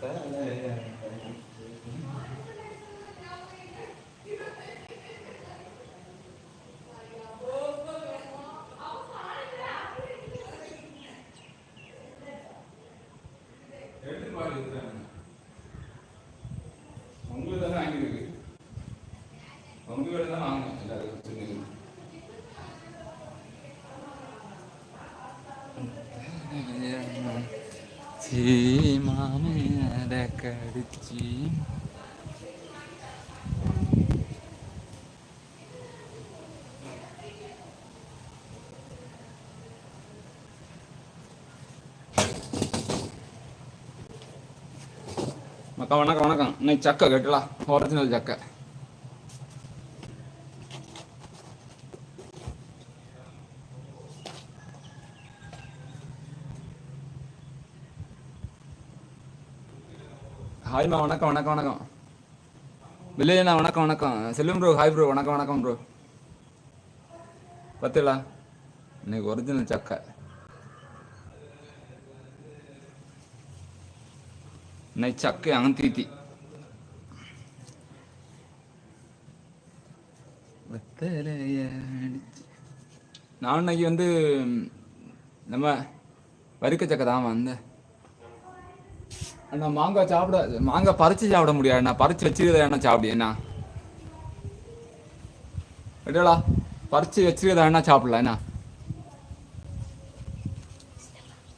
哎呀。சீமாமேட கடிச்சி மக்கா வணக்கம் வணக்கம். இன்னைக்கு சக்கை கட்டலாம் ஒரிஜினல் சக்கை. ஹாய்மா வணக்கம் வணக்கம் வணக்கம். வில்லேஜண்ணா வணக்கம் வணக்கம். செல்லும் ப்ரோ ஹாய் ப்ரோ வணக்கம் வணக்கம் ப்ரோ பத்துலா இன்னைக்கு ஒரிஜினல் சக்கை. இன்னைக்கு சக்கை அங்கத்தீத்தி நான் இன்னைக்கு வந்து நம்ம வரிக்க சக்கை தான் வந்தேன். அண்ணா மாங்காய் சாப்பிட மாங்காய் பறிச்சு சாப்பிட முடியாது நான் பறிச்சு வச்சுக்கிறத என்ன சாப்பிடு என்ன? விடலா பறிச்சு வச்சுக்கிறத என்ன சாப்பிடல என்ன?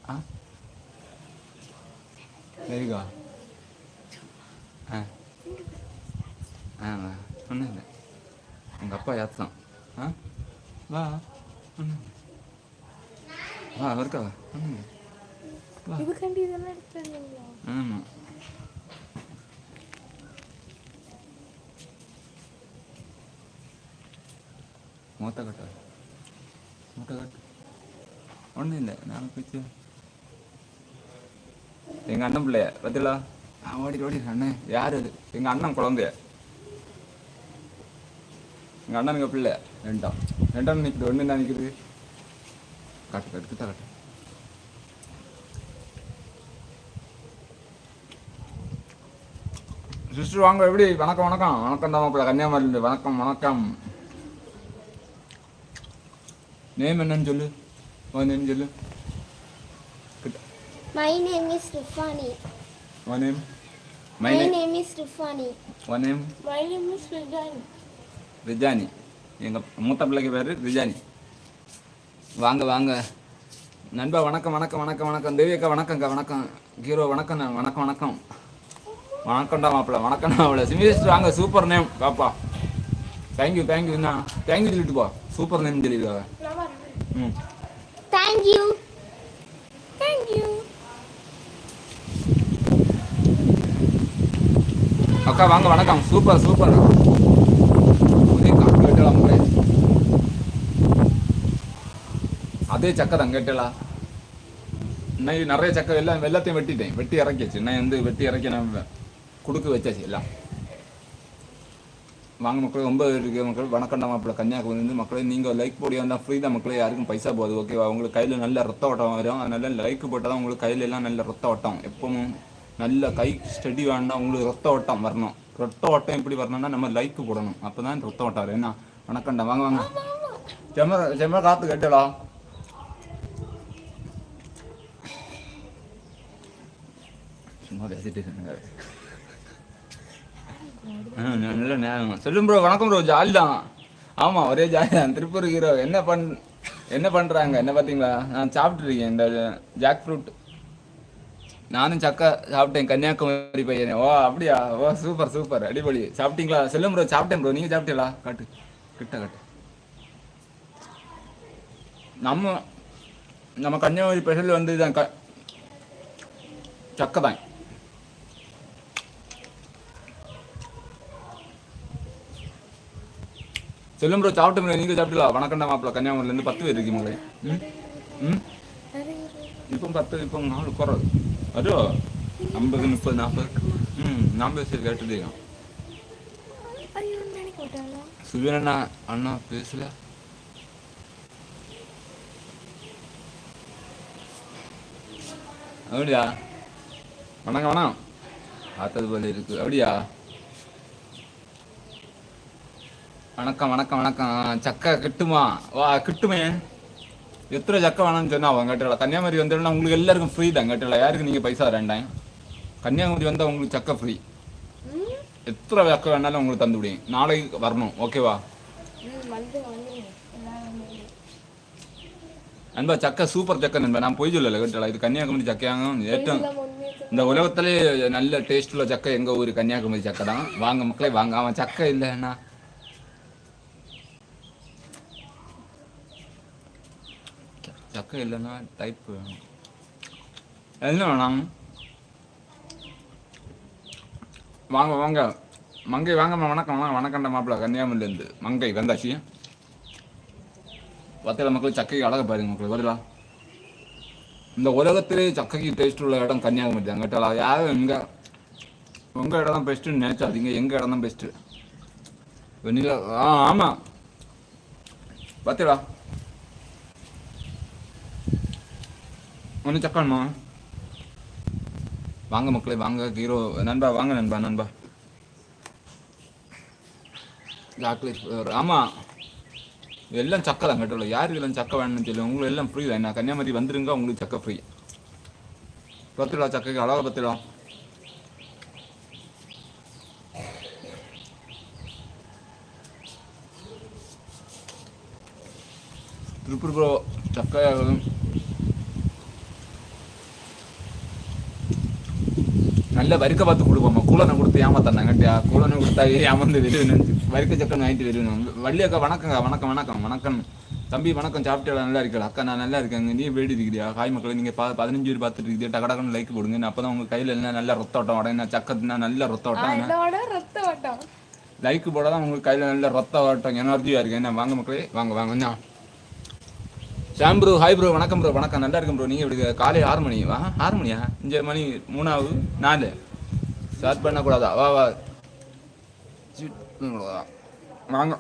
ஆ? சரிக்கா ஆ. ஆ ஒன்றும் இல்லை. எங்கள் அப்பா ஏத்தான் ஆ? வா. ஒன்றும் வா இருக்கா ஒன்றும் இதுக்காண்டி இதெல்லாம் எடுத்து வந்தீங்களா ஆமா. மூத்த கட்ட. மூத்த கட்டு. ஒன்றும் இல்லை நான் போச்சு. எங்கள் அண்ணன் பிள்ளைய பத்திலா ஓடி ஓடி அண்ணன் யார் அது? எங்கள் அண்ணன் குழந்தைய. எங்கள் அண்ணனுங்க பிள்ளை. ரெண்டாம் ரெண்டாம் நிற்குது ஒன்று என்ன நிற்குது காட்டு காட்டு கிட்ட. சிஸ்டர் வாங்க எப்படி? வணக்கம் வணக்கம். வணக்கம் தான் மாப்பிள்ள கன்னியாகுமரியிலேருந்து. வணக்கம் வணக்கம். நேம் என்னன்னு சொல்லு. உன் நேம் சொல்லு. My name is Rifani. உன் name my My name name is Rifani. உன் name My name is Rajani. Rijani எங்கள் மூத்த பிள்ளைக்கு பேர் ரிஜானி வாங்க வாங்க. நண்பா வணக்கம் வணக்கம் வணக்கம் வணக்கம். தேவியக்கா வணக்கம்க்கா வணக்கம். ஹீரோ வணக்கம் வணக்கம் வணக்கம். வணக்கம்டா மாப்பிள்ள வணக்கம்டா மாப்பிள்ள. சிமிஸ்டர் வாங்க சூப்பர் நேம் பாப்பா. தேங்க்யூ தேங்க்யூ என்ன? தேங்க்யூ சொல்லிட்டு போ. சூப்பர் நேம் சொல்லிடுவாங்க ம். Thank you. அக்கா வாங்க வணக்கம். சூப்பர் சூப்பர் ஒரே காட்டு வெட்டலாம் உங்களே அதே சக்கை தான் கேட்டலா. இன்னைக்கு நிறைய சக்கை எல்லாம் எல்லாத்தையும் வெட்டிட்டேன். வெட்டி இறக்கியாச்சு. இன்னும் வந்து வெட்டி இறக்கி நான் கொடுக்க வச்சாச்சு எல்லாம். வாங்க மக்களே ரொம்ப இருக்கிற மக்கள். வணக்கம்டா மாப்பிள்ள கன்னியாகுமரி வந்து மக்களே நீங்கள் லைக் போடி இருந்தால் ஃப்ரீ தான் மக்களே. யாருக்கும் பைசா போகுது ஓகேவா உங்களுக்கு கையில் நல்ல ரத்த ஓட்டம் வரும். அதனால லைக் போட்டால் தான் உங்களுக்கு கையில எல்லாம் நல்ல ரத்த ஓட்டம். எப்பவும் நல்ல கை ஸ்டடி வேணும்னா உங்களுக்கு ரத்த ஓட்டம் வரணும். ரத்த ஓட்டம் எப்படி வரணும்னா நம்ம லைக் போடணும். அப்போ தான் ரத்த ஓட்டம் வரும். என்ன? வணக்கண்டா வாங்க வாங்க. செம்ம செம்ம காற்று கட்டலா சும்மா பேசிட்டு நல்ல நேரம். சொல்லும் ப்ரோ வணக்கம் ப்ரோ ஜாலி தான். ஆமாம் ஒரே ஜாலி தான். திருப்பூர் ஹீரோ என்ன பண் என்ன பண்ணுறாங்க என்ன பார்த்தீங்களா நான் சாப்பிட்ருக்கேன் இந்த ஜாக் ஃப்ரூட் நானும் சக்கை சாப்பிட்டேன். கன்னியாகுமரி பையன். ஓ அப்படியா? ஓ சூப்பர் சூப்பர் அடிப்பொலி சாப்பிட்டீங்களா? செல்லும் ப்ரோ சாப்பிட்டேன் ப்ரோ நீங்கள் சாப்பிட்டீங்களா? காட்டு. கிட்ட காட்டு. நம்ம நம்ம கன்னியாகுமரி ஸ்பெஷல் வந்து தான் க சக்கை தான். செல்லும் ப்ரோ சாப்பிட்டு நீங்க சாப்பிட்டீங்களா வணக்கண்டா மாப்பிள்ள. கன்னியாகுமரில இருந்து பத்து பேர் இருக்கீங்க ம்? இப்போ பத்து இப்போ நாலு குறது அதோ ஐம்பது முப்பது நாற்பது. ம் நாற்பது சரி கேட்டுட்டு ஐயோ சுவீன் அண்ணா அண்ணா பேசல? அப்படியா? வணக்கம் வணக்கம். பார்த்தது போல இருக்கு. அப்படியா? வணக்கம் வணக்கம் வணக்கம். சக்கை கிட்டுமா? வா கிட்டுமே. எத்தனை சக்கை வேணாம்னு சொன்னா அவங்ககிட்ட கன்னியாகுமரி வந்தோம்னா உங்களுக்கு எல்லாருக்கும் ஃப்ரீ தான் கேட்டல யாருக்கு நீங்க பைசா வேண்டாம்? கன்னியாகுமரி வந்தா உங்களுக்கு சக்கை ஃப்ரீ எத்தனை சக்கை வேணாலும் உங்களுக்கு தந்து விடுங்க நாளைக்கு வரணும். ஓகேவா நண்பா சக்கை சூப்பர் சக்கை நண்பா. நான் பொய் சொல்லல கட்டல இது கன்னியாகுமரி சக்கையாங்க. ஏற்றம் இந்த உலகத்திலே நல்ல டேஸ்ட் உள்ள சக்கை எங்க ஊர்? கன்னியாகுமரி சக்கை தான். வாங்க மக்களே வாங்க. அவன் சக்கை இல்லைன்னா சக்கை இல்லைன்னா டைப் வேணும் என்ன வேணாம் வாங்க வாங்க. மங்கை வாங்கம்மா வணக்கம் வணக்கம் வணக்கண்ட மாப்பிள்ள. கன்னியாகுமரியிலேருந்து. மங்கை வந்தாச்சு. பத்திர மக்கள் சக்கைக்கு அழக பாருங்க மக்கள். வருதா? இந்த உலகத்திலே சக்கைக்கு டேஸ்ட் உள்ள இடம் கன்னியாகுமரி தான். கேட்டாலா யாரும் எங்கே உங்கள் இடம் தான் பெஸ்ட்டுன்னு நினச்சாதீங்க. எங்கள் இடம் தான் பெஸ்ட்டு வெண்ணிலா ஆ ஆமாம் பார்த்துடா ஒன்று சக்கானுமா வாங்க மக்களே வாங்க. ஹீரோ நண்பா வாங்க நண்பா நண்பா. சாக்லேட் ஆமாம் எல்லாம் சக்கை தான் கேட்டோம் யாருக்கு எல்லாம் சக்கை வேணும்னு சொல்லி உங்களுக்கு எல்லாம் ஃப்ரீ தான். நான் கன்னியாகுமரி வந்துருங்க உங்களுக்கு சக்கை ஃப்ரீ பத்துடா சக்கைக்கு அழகா பத்துடா திருப்பூர் ப்ரோ நல்ல வரிக்க பார்த்து கொடுப்போம்மா கூலனை கொடுத்து ஏமாத்தாங்க கட்டியா கூலனை கொடுத்தா ஏமாந்து வருவேன் வரிக்க சக்கன் வாங்கிட்டு வருவேன் வள்ளியக்கா வணக்கங்க வணக்கம் வணக்கம் வணக்கம் தம்பி வணக்கம் சாப்பிட்டு நல்லா இருக்கல அக்கா நான் நல்லா இருக்கேங்க நீ வேடி இருக்கிறியா ஹாய் மக்களே நீங்க பா பதினஞ்சு பேர் பார்த்துட்டு இருக்கீங்க டக்கடக்கன்னு லைக் போடுங்க அப்பதான் உங்க கையில எல்லாம் நல்ல ரத்தோட்டம் உடனே சக்கத்துனா நல்ல ஆ, ரத்தோட்டம் இதோட ரத்த ஓட்டம் லைக் போட தான் உங்க கையில நல்ல ரத்த ஓட்டம் எனர்ஜியா இருக்கு என்ன வாங்க மக்களே வாங்க வாங்க என்ன ஷாம் ப்ரோ ஹாய் ப்ரோ வணக்கம் ப்ரோ வணக்கம். நல்லா இருக்கும் ப்ரோ நீங்கள் இப்படி காலையில் ஆறு மணி. வா ஆறு மணியா? அஞ்சு மணி மூணாவது நாலு. ஸ்டார்ட் பண்ணக்கூடாதா? வா வா. வாங்க.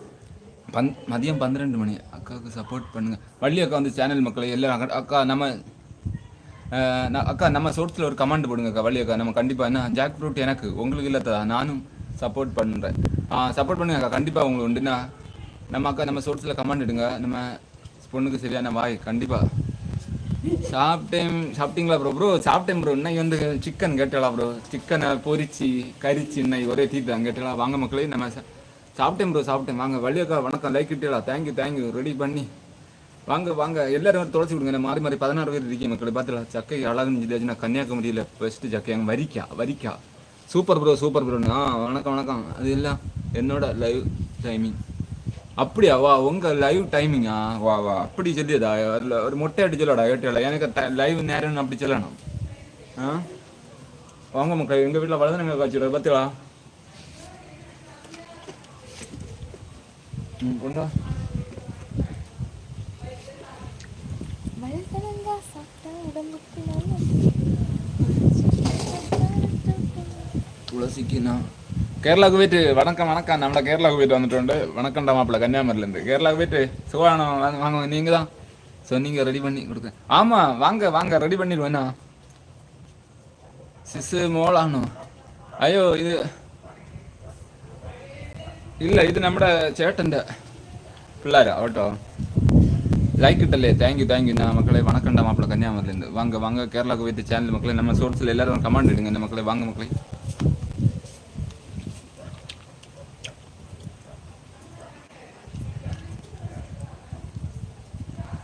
பந் மதியம் பன்னிரெண்டு மணி. அக்காவுக்கு சப்போர்ட் பண்ணுங்க. வள்ளி அக்கா வந்து சேனல் மக்களை எல்லாம் அக்கா- நம்ம அக்கா நம்ம சோர்ஸில் ஒரு கமெண்ட் போடுங்க அக்கா வள்ளி அக்கா. நம்ம கண்டிப்பாக என்ன ஜாக் ஃப்ரூட் எனக்கு உங்களுக்கு இல்லத்தா? நானும் சப்போர்ட் பண்ணுறேன் சப்போர்ட் பண்ணுங்க அக்கா. கண்டிப்பாக உங்களுக்கு உண்டுண்ணா நம்ம அக்கா நம்ம சோர்ஸில் கமெண்ட் இடுங்க நம்ம பொண்ணுக்கு சரியான வாய் கண்டிப்பாக சாப்பிட்டேன் சாப்பிட்டீங்களா ப்ரோ ப்ரோ சாப்பிட்டேன் ப்ரோ இன்னைக்கு வந்து சிக்கன் கேட்டலா ப்ரோ சிக்கனை பொரிச்சு கறிச்சு இன்னைக்கு ஒரே தீட்டாங்க கேட்டலாம் வாங்க மக்களே நம்ம சாப்பிட்டேன் ப்ரோ சாப்பிட்டேன். வாங்க வள்ளியக்கா வணக்கம். Like இட்டலா thank you thank you ready பண்ணி. வாங்க வாங்க. எல்லாரும் தொலைச்சி விடுங்க மாறி மாறி பதினாறு பேர் இருக்கீங்க மக்களே. பார்த்துலாம் சக்கை அழகுன்னு சொல்லியாச்சுன்னா கன்னியாகுமரியில் ஃபஸ்ட்டு சக்கை. அங்கே வரிக்கா வரிக்கா. சூப்பர் ப்ரோ சூப்பர் ப்ரோண்ணா ஆ வணக்கம் வணக்கம். அது எல்லாம் என்னோட லைவ் டைமிங் அப்படியா? வா உங்க லைவ் டைமிங்கா வா வா. அப்படி சொல்லியதா ஒரு- ஒரு மொட்டை அடி சொல்லடா ஏட்டல எனக்கு லைவ் நேரம் அப்படி சொல்லணும். ஆ? வாங்க மக்கள் எங்க வீட்டில் வளர்ந்துங்க காய்ச்சிட பார்த்துவா ம் கொண்டா. வழுக்கலங்கா சாப்பிட்டா உடம்புக்கு நல்லது. துளசிக்கு நான் கேரளாவுக்கு போயிட்டு வணக்கம் வணக்கம் நம்மள கேரளாவுக்கு போயிட்டு வந்துட்டோண்டு வணக்கம்டா மாப்பிள்ள கன்னியாகுமரியிலேருந்து கேரளாவுக்கு போயிட்டு சுகானம் வாங்க வாங்க நீங்க தான் சொன்னீங்க ரெடி பண்ணி கொடுக்க ஆமா வாங்க வாங்க ரெடி பண்ணிடுவேண்ணா சிசு மோளானோ ஐயோ இது ഇല്ല ഇത് നമ്മുടെ ചേട്ടൻ്റെ പിള്ളേരാ കേട്ടോ ലൈക്ക് ഇട്ടല്ലേ താങ്ക് യു താങ്ക് യു நான் மக்களை வணக்கம்டா மாப்பிள்ள கன்னியாகுமரியிலேருந்து வாங்க வாங்க கேரளாவுக்கு போயிட்டு சேனல் மக்களே நம்ம சோர்ஸில் எல்லாரும் கமெண்ட் இடுங்க இந்த மக்களே வாங்க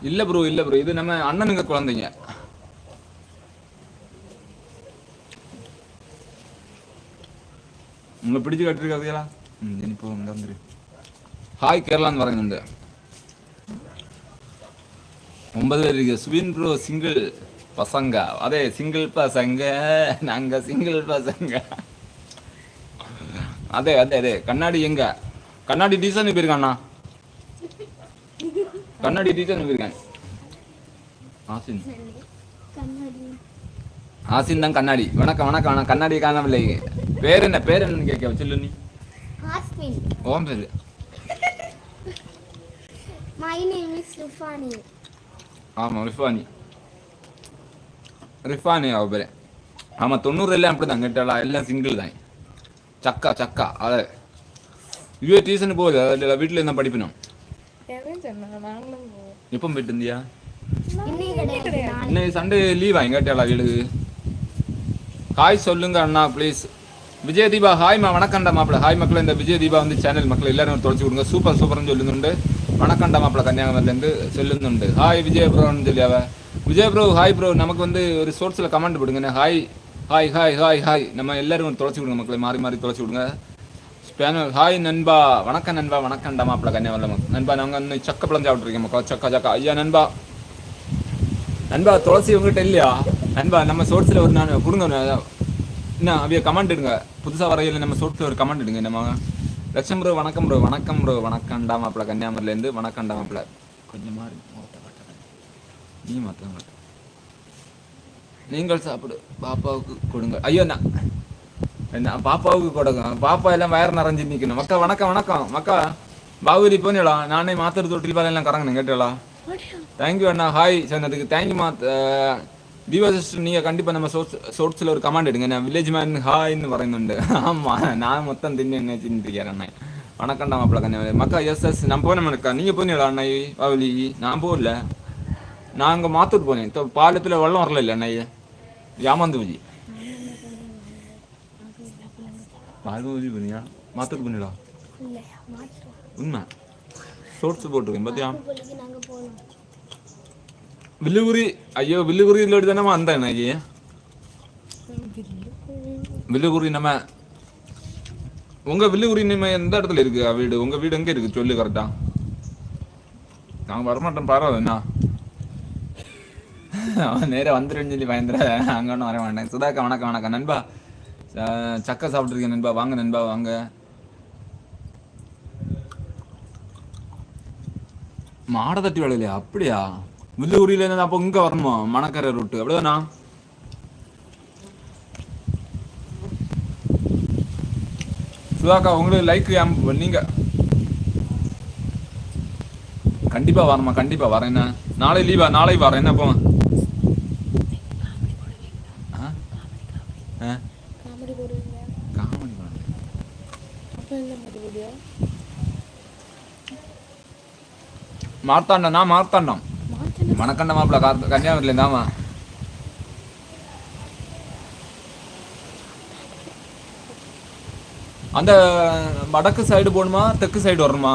இல்ல ப்ரோ இல்ல ப்ரோ இது நம்ம அண்ணனுங்க குழந்தைங்க. உங்களை பிடிச்சு கட்டிருக்காதுங்களா? ம் இப்போ வந்துரு. ஹாய் கேரளான்னு வரங்க இந்த ஒன்பது இருக்கு. சுவின் ப்ரோ சிங்கிள் பசங்க. அதே சிங்கிள் பசங்க. நாங்க சிங்கிள் பசங்க. அதே அதே அதே. கண்ணாடி எங்க? கண்ணாடி டீசன் போயிருக்காண்ணா கண்ணாடி டீசன் போயிருக்கேன் ஆசின். ஆசின் தான் கண்ணாடி. வணக்கம் வணக்கம். வணக்கம் கண்ணாடி காணவில்லை. பேர் என்ன? பேர் என்னன்னு கேட்க சொல்லு நீ ஓம் பேரு மை நேம் இஸ் ரிஃபானி ஆமாம் ரிஃபானி. ரிஃபானி அவ பேர் ஆமாம் தொண்ணூறு எல்லாம் அப்படி தான் கேட்டாளா? எல்லாம் சிங்கிள் தான். சக்கா சக்கா. அது இதுவே டியூஷன் போகுது. அதில் வீட்டில் இருந்தால் படிப்பினோம். எவன் சொன்னா நாங்களும் போவோம் எப்போ போயிட்டு இருந்தியா சண்டே லீவா ஆயிங்க கேட்டியாளா வீடு? ஹாய் சொல்லுங்க அண்ணா ப்ளீஸ் விஜய் தீபா ஹாய்மா வணக்கண்டா மாப்பிள. ஹாய் மக்களை இந்த விஜய் தீபா வந்து சேனல் மக்களை எல்லாரும் தொலைச்சி கொடுங்க. சூப்பர் சூப்பர்னு சொல்லுന്നുണ്ട് வணக்கண்டா மாப்பிள கன்னியாகுமரிலேருந்து சொல்லுന്നുണ്ട് ஹாய் விஜய் ப்ரோன்னு சொல்லி அவ. விஜய் ப்ரோ ஹாய் ப்ரோ நமக்கு வந்து ஒரு ஷோர்ட்ஸில் கமெண்ட் போடுங்க hi hi hi hi hi நம்ம எல்லாரும் தொலைச்சி விடுங்க மக்களை. மாறி மாறி தொலைச்சி விடுங்க பேனல். ஹாய் நண்பா. வணக்கம் நண்பா. வணக்கம்டா மாப்பிள கன்னியாகுமரியில் நண்பா நாங்கள் இன்னும் சக்க பழம் சாப்பிட்ருக்கோம் மக்கா சக்கா சக்கா. ஐயா நண்பா. நண்பா துளசி உங்ககிட்ட இல்லையா? நண்பா நம்ம சோர்ஸில் ஒரு நான் கொடுங்க என்ன அப்படியே கமெண்ட் இடுங்க. புதுசாக வரையில் நம்ம சோர்ஸில் ஒரு கமெண்ட் இடுங்க. நம்ம லட்சம் ப்ரோ வணக்கம் ப்ரோ. வணக்கம் ப்ரோ. வணக்கம்டா மாப்பிள கன்னியாகுமரிலேருந்து வணக்கம்டா மாப்பிள கொஞ்சமாக நீ மாற்ற நீங்கள் சாப்பிடு. பாப்பாவுக்கு கொடுங்க. ஐயோ நான் என்ன பாப்பாவுக்கு கொடுங்க பாப்பா எல்லாம் வயர் நிறைஞ்சு நிற்கணும் மக்கா வணக்கம் வணக்கம் மக்கா பாகுபலி போனீங்களா நானே மாத்திர தொட்டில் பால் எல்லாம் கறங்கணும் கேட்டீங்களா தேங்க்யூ அண்ணா ஹாய் சொன்னதுக்கு தேங்க்யூ மா தீபா சிஸ்டர் நீங்கள் கண்டிப்பாக நம்ம சோர்ஸ் சோர்ஸில் ஒரு கமெண்ட் எடுங்க நான் வில்லேஜ் மேன் ஹாய்ன்னு പറയുന്നുണ്ട് ஆமாம் நான் மொத்தம் தின்னு என்ன சிந்திக்கிறேன் அண்ணா வணக்கம்டா மாப்பிள கண்ணா மக்கா எஸ் எஸ் நான் போனேன் மக்கா நீங்கள் போனீங்களா அண்ணா பாவலி நான் போகல நான் அங்கே மாத்தூர் போனேன் இப்போ பாலத்தில் வெள்ளம் வரல இல்லை அண்ணா ஏமாந்து பூஜி பால்பூஜி போனியா மாத்தூர் போனீங்களா உண்மை ஷோர்ட்ஸ் போட்டிருக்கேன் பார்த்தியா வில்லுகுரி ஐயோ வில்லுகுரி ஐயோ வில்லுகுரியிலோடு தானே வந்தேன் ஐயே வில்லுகுரி நம்ம உங்க வில்லுகுரி நம்ம எந்த இடத்துல இருக்கு வீடு உங்க வீடு எங்க இருக்கு சொல்லு கரெக்டா நாங்க வரமாட்டேன் பரவாயில்ல என்ன அவன் நேரம் வந்துருன்னு சொல்லி பயந்துட அங்க ஒன்றும் வர மாட்டேன் சுதாக்கா வணக்கம் வணக்கம் நண்பா சக்கை சாப்பிட்ருக்கேன் நண்பா. வாங்க நண்பா வாங்க. மாடை தட்டி வேலையிலையா அப்படியா? வில்லுகுரியில இருந்து அப்போ இங்க வரணுமா? மணக்கரை ரூட்டு அப்படிதானா? சுதாக்கா உங்களுக்கு லைக் நீங்க கண்டிப்பா வரணுமா? கண்டிப்பா வரேன். என்ன? நாளை லீவா நாளை வரேன். என்ன போ ஆ? ஆ? காமெடி போடுவீங்க காமெடி பண்ணு. அப்போ என்ன மாதிரி வீடியோ மார்த்தாண்டம் நான் மார்த்தாண்டம். மணக்கண்ட மாப்பிள்ள கன்னியாகுமரியில இருந்தாமா அந்த வடக்கு சைடு போகணுமா தெற்கு சைடு வரணுமா?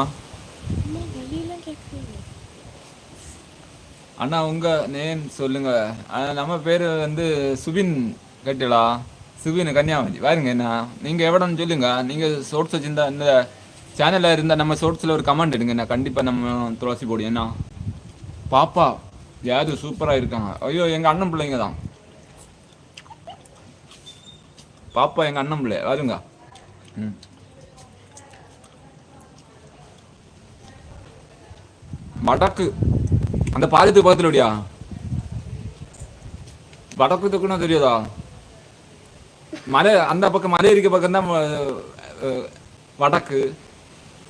அண்ணா உங்க நேம் சொல்லுங்க. நம்ம பேரு வந்து சுபின் கேட்டலா சுபின் கன்னியாகுமரி. பாருங்க என்ன நீங்க எவ்வளோன்னு சொல்லுங்க. நீங்க சோர்ஸ் வச்சிருந்தா இந்த சேனல்ல இருந்தா நம்ம ஷோர்ட்ஸில் ஒரு கமெண்ட் எடுங்க நான் கண்டிப்பா நம்ம துளசி போடு. ஏன்னா பாப்பா யாரு சூப்பரா இருக்காங்க. ஐயோ எங்க அண்ணன் பிள்ளைங்க தான். பாப்பா எங்க அண்ணன் பிள்ளை. வருங்க. ம். வடக்கு. அந்த பாலத்துக்கு பக்கத்தில் அப்படியா வடக்கு தெக்குன்னா தெரியாதா? மலை அந்த பக்கம் மலை இருக்க பக்கம் தான் வடக்கு.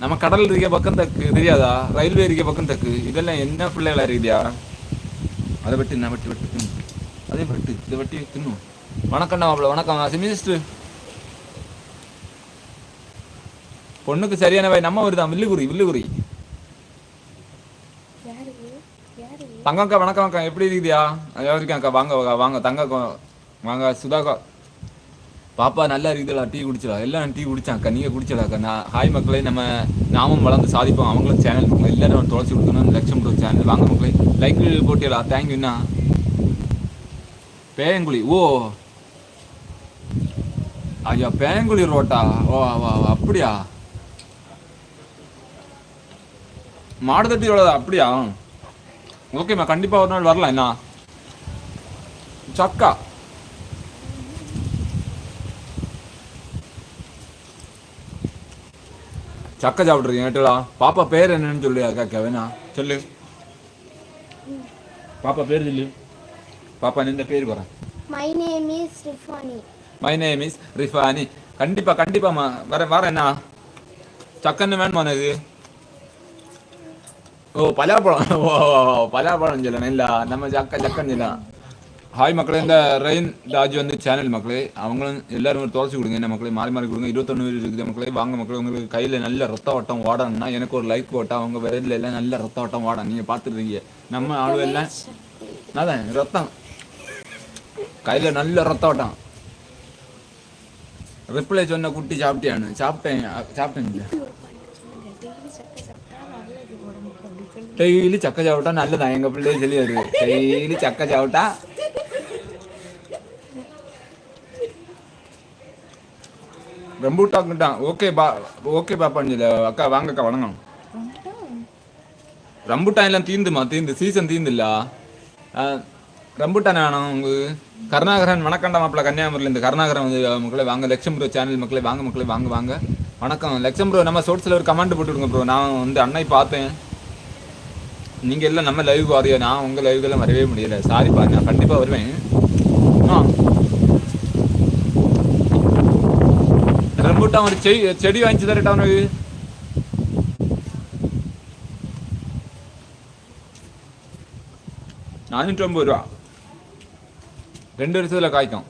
நம்ம கடல் இருக்க பக்கம் தக்கு தெரியாதா? ரயில்வே இருக்க பக்கம் தக்கு இதெல்லாம் என்ன பிள்ளைகளா இருக்குதியா அதை வெட்டு நான் வெட்டி வெட்டு தின்னு அதே வெட்டு இதை வெட்டி தின்னும் வணக்கம்டா மாப்பிள்ள வணக்கம். சிமிஸ்டர் பொண்ணுக்கு சரியான வயது நம்ம ஊர் தான் வில்லுகுரி வில்லுகுரி தங்கக்கா வணக்கம் அக்கா எப்படி இருக்குதியா நல்லா இருக்கேன் அக்கா வாங்க வாங்க, வாங்க. தங்கக்கா வாங்க. சுதாக்கா. பாப்பா நல்லா இருக்குதுடா டீ குடிச்சிடா. எல்லாம் டீ குடிச்சாக்கா அக்கா. நீங்கள் குடிச்சிடாக்கா நான் ஹாய் மக்களே நம்ம நாமும் வளர்ந்து சாதிப்போம். அவங்களும் சேனல் மக்கள். எல்லாரும் தொலைச்சி கொடுக்கணும். லட்சம் கொடுக்க சேனல் வாங்க மக்களே. லைக் போட்டியலா தேங்க்யூண்ணா பேங்குழி ஓ. ஐயா பேங்குழி ரோட்டா? ஓ வா அப்படியா? மாடுதட்டி ரோடா அப்படியா? ஓகேம்மா கண்டிப்பா ஒரு நாள் வரலாம் என்ன சக்கா. சக்கை சாப்பிட்றீங்க கேட்டலா பாப்பா பேர் என்னன்னு சொல்லு அக்கா வேணா சொல்லு. பாப்பா பேர் சொல்லு. பாப்பா இந்த பேர் வரேன் my name is Rifani my name is Rifani கண்டிப்பா கண்டிப்பாம்மா வர வர என்ன? சக்கன்னு வேணுமா உனக்கு? ஓ பலாப்பழம். ஓ ஓ, ஓ, பலாப்பழம் சொல்லணும் இல்ல. நம்ம சக்க சக்கன்னு சொல்லலாம். ஹாய் மக்களே இந்த ரெயின் ராஜ் வந்து சேனல் மக்களே. அவங்களும் எல்லாரும் ஒரு துளசி கொடுங்க. என்ன மக்களே மாறி மாறி கொடுங்க. இருபத்தொன்னு இருக்குது மக்களே. வாங்க மக்களே உங்களுக்கு கையில் நல்ல ரத்த ஓட்டம் ஓடணும்னா எனக்கு ஒரு லைக் ஓட்டா அவங்க விரலில் எல்லாம் நல்ல ரத்த ஓட்டம் ஓடணும் நீங்கள் பார்த்துருக்கீங்க. நம்ம ஆளு எல்லாம் அதான் ரத்தம். கையில் நல்ல ரத்த ஓட்டம் ரிப்ளை சொன்ன குட்டி சாப்பிட்டியான்னு? சாப்பிட்டேன். சாப்பிட்டேன் இல்ல. டெய்லி சக்கை சாப்பிட்டா நல்லது எங்கள் சொல்லி எங்க பிள்ளைய சொல்லி வருது டெய்லி சக்கை சாப்பிட்டா ரம்பூட்டாக்கிட்டான் ஓகே பா ஓகே பாப்பாஞ்சல அக்கா வாங்கக்கா வணக்கம். ரம்புட்டான் எல்லாம் தீந்துமா? தீந்து சீசன் தீந்துல்ல? ரம்புட்டான் வேணும் உங்களுக்கு கருணாகரன் வணக்கண்டா மாப்பிள்ள கன்னியாகுமரியில் இந்த கருணாகரன் வந்து மக்களே வாங்க. லட்சம் ப்ரோ சேனல் மக்களே வாங்க மக்களே வாங்க வாங்க. வணக்கம். லட்சம் ப்ரோ நம்ம சோர்ஸில் ஒரு கமெண்ட் போட்டுவிடுங்க ப்ரோ நான் வந்து அன்னை பார்த்தேன். நீங்கள் எல்லாம் நம்ம லைவ் வாரியோ நான் உங்கள் லைவுக்கெல்லாம் வரவே முடியல. சாரிப்பா நான் கண்டிப்பாக வருவேன். ஆ. ரம்புட்டான் ஒரு செடி செடி வாங்கி தரட்டா உனக்கு நானூற்றி ஐம்பது ரூபா. ரெண்டு வருஷத்தில் காய்க்கும்.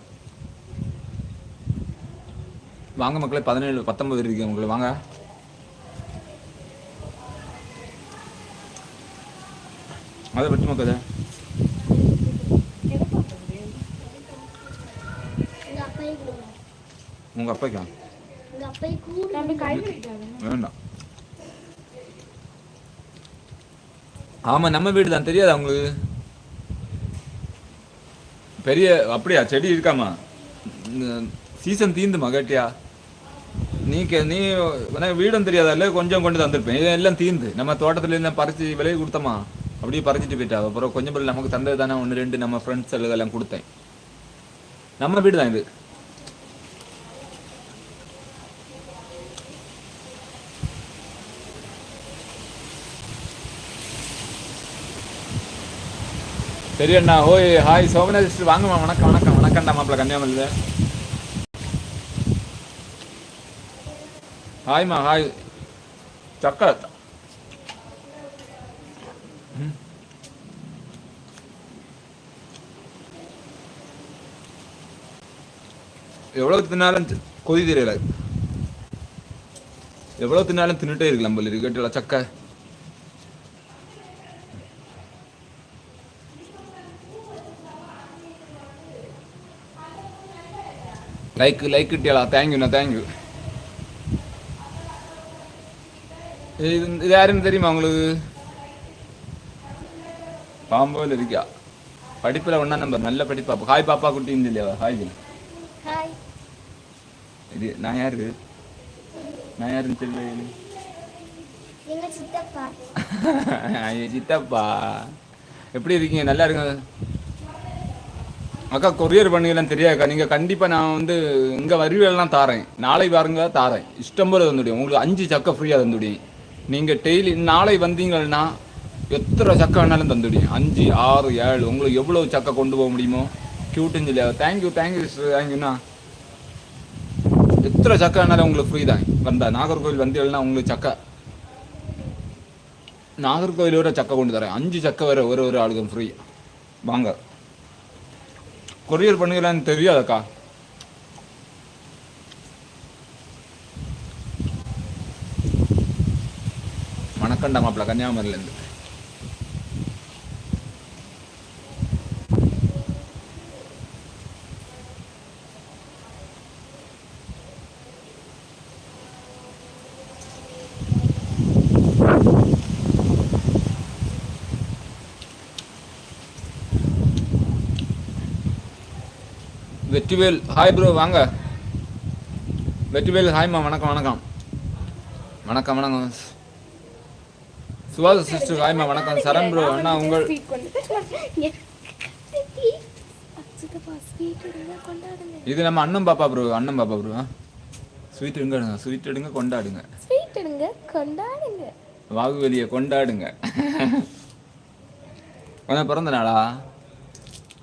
வாங்க மக்களே பதினேழு பத்தொம்பது இருக்கு உங்களுக்கு வாங்க. அதை பற்றி மக்களே. உங்கள் அப்பாய்க்கா? வேண்டாம். ஆமா நம்ம வீடு தான். தெரியாது அவங்களுக்கு பெரிய அப்படியா? செடி இருக்காமா? சீசன் தீந்துமா கேட்டியா? நீ கே நீ உனக்கு வீடும் இல்லை கொஞ்சம் கொண்டு தந்திருப்பேன். இது எல்லாம் தீந்து. நம்ம தோட்டத்துல இருந்து பறிச்சு விலையை கொடுத்தோமா? அப்படியே பறிச்சிட்டு போயிட்டா. அப்புறம் கொஞ்சம் பிள்ளை நமக்கு தந்தது தானே? ஒன்று ரெண்டு நம்ம ஃப்ரெண்ட்ஸ் எல்லாம் கொடுத்தேன். நம்ம வீடு தான் இது. சரி அண்ணா ஓய் ஹாய் சோபனா சிஸ்டர் வாங்கம்மா வணக்கம் வணக்கம் வணக்கம்டா மாப்பிள்ள கன்னியாகுமரியில். ஹாய்மா ஹாய் சக்கரை. எவ்வளோ எவ்வளவு தின்னாலும் கொதி தெரியல. எவ்வளவு தின்னாலும் தின்னுட்டே இருக்கலாம் போல இருக்கு கேட்டுல சக்கை லைக் லைக் கிட்டியலா தேங்க்யூண்ணா தேங்க்யூ இது இது யாருன்னு தெரியுமா உங்களுக்கு பாம்போல இருக்கா படிப்புல ஒண்ணா நம்பர் நல்ல படிப்பா ஹாய் பாப்பா குட்டின்னு இல்லையா ஹாய். ஹாய் இது நான் யாரு நான் யாருன்னு தெரியல சித்தப்பா சித்தப்பா எப்படி இருக்கீங்க நல்லா இருங்க அக்கா கொரியர் பண்ணுங்கலாம் தெரியாதுக்கா. நீங்கள் கண்டிப்பாக நான் வந்து இங்கே வருவியெல்லாம் தாரேன். நாளை பாருங்க தாரேன். இஷ்டம் போல தந்துடும் உங்களுக்கு அஞ்சு சக்கை ஃப்ரீயாக தந்துடும் நீங்கள் டெய்லி நாளை வந்தீங்கன்னா எத்தனை சக்கை வேணாலும் தந்துடும் அஞ்சு ஆறு ஏழு. உங்களுக்கு எவ்வளோ சக்கை கொண்டு போக முடியுமோ? கியூட்டுன்னு சொல்லி தேங்க்யூ தேங்க்யூ தேங்க்யூண்ணா எத்தனை சக்கை வேணாலும் உங்களுக்கு ஃப்ரீ தான். வந்தா நாகர்கோவில் வந்தீங்கன்னா உங்களுக்கு சக்கை. நாகர்கோவில் வர சக்கை கொண்டு தரேன். அஞ்சு சக்கை வர ஒரு ஒரு ஆளுக்கும் ஃப்ரீ வாங்க. கொரியர் பண்ணுங்களான்னு தெரியாதக்கா. வணக்கம்டா மாப்பிள்ள கன்னியாகுமரியிலேருந்து. வெற்றிவேல். ஹாய் ப்ரோ வாங்க. வெற்றிவேல் ஹாய்மா வணக்கம் வணக்கம். வணக்கம் வணக்கம். சுவாஸ் சிஸ்டர் ஹாய்மா வணக்கம். சரண் ப்ரோ அண்ணா உங்கள் இது நம்ம அண்ணன் பாப்பா ப்ரோ அண்ணன் பாப்பா ப்ரோ ஸ்வீட் எடுங்க ஸ்வீட் எடுங்க கொண்டாடுங்க. ஸ்வீட் எடுங்க கொண்டாடுங்க. வாகுவலியை கொண்டாடுங்க. உனக்கு பிறந்த நாளா?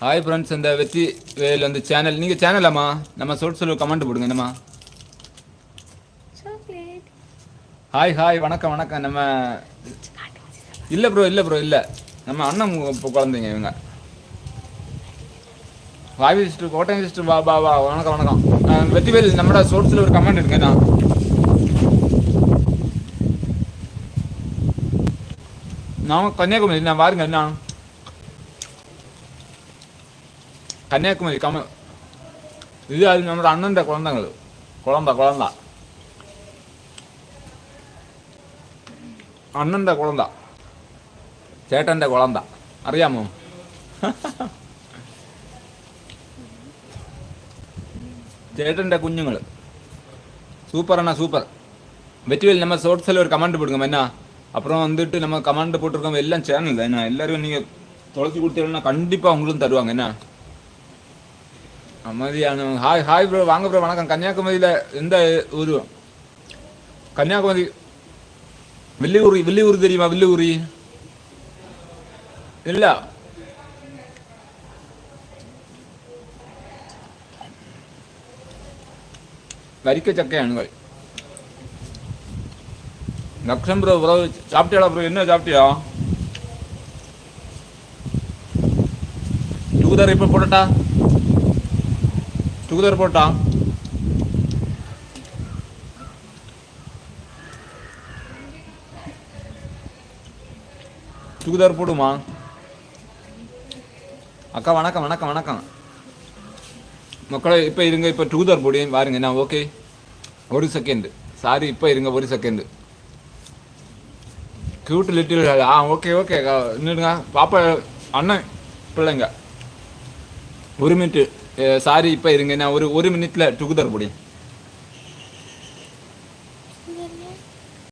ஹாய் ஃப்ரெண்ட்ஸ் இந்த வெற்றி வேல் வந்து சேனல் நீங்கள் சேனலாமா நம்ம சொல் சொல்லு கமெண்ட் போடுங்க என்னம்மா? ஹாய் ஹாய் வணக்கம் வணக்கம். நம்ம இல்லை ப்ரோ இல்லை ப்ரோ இல்லை. நம்ம அண்ணன் குழந்தைங்க இவங்க. வாவி சிஸ்டர் கோட்டயம் சிஸ்டர் வா பா வா. வணக்கம் வணக்கம். வெற்றிவேல் நம்மளோட சோர்ஸில் ஒரு கமெண்ட் இருக்குண்ணா நான் கன்னியாகுமரி நான் பாருங்க என்ன? கன்னியாகுமரி கம இது அது നമ്മുടെ അണ്ണൻ്റെ കുളന്തങ്ങൾ കുളന്ത കുളന്ത അണ്ണൻ്റെ കുളന്ത ചേട്ടൻ്റെ കുളന്ത അറിയാമോ ചേട്ടൻ്റെ കുഞ്ഞുങ്ങൾ சூப்பர் அண்ணா சூப்பர் வெற்றிவேல் நம்ம சோர்ஸில் ஒரு கமெண்ட் போடுங்க என்ன அப்புறம் வந்துட்டு நம்ம கமெண்ட் போட்டிருக்கோம் எல்லாம் சேனல் தான் என்ன எல்லாரும் நீங்கள் தொலைச்சி கொடுத்தீங்கன்னா கண்டிப்பாக உங்களும் தருவாங்க என்ன அமைதியான ஹாய் ஹாய் ப்ரோ வாங்க ப்ரோ வணக்கம். கன்னியாகுமரியில் எந்த ஊர்? கன்னியாகுமரி வில்லியூர் வில்லியூர் தெரியுமா வில்லியூர் இல்லை. வரிக்க சக்கையானுங்கள் லக்ஷம் ப்ரோ ப்ரோ சாப்பிட்டியாடா ப்ரோ என்ன சாப்பிட்டியா? டூதர் இப்போ போடட்டா டூதர் போட்டான் டூதர் போடுமா? அக்கா வணக்கம் வணக்கம் வணக்கம். மக்களை இப்போ இருங்க இப்போ டூதர் போடி பாருங்க நான் ஓகே ஒரு செகண்ட் சாரி இப்போ இருங்க ஒரு second cute little ah okay okay நின்றுங்க பாப்பா அண்ணன் பிள்ளைங்க. ஒரு மினிட்டு சாரி இப்போ இருங்க. நான் ஒரு ஒரு மினிட்ல டுகுதர் போடி.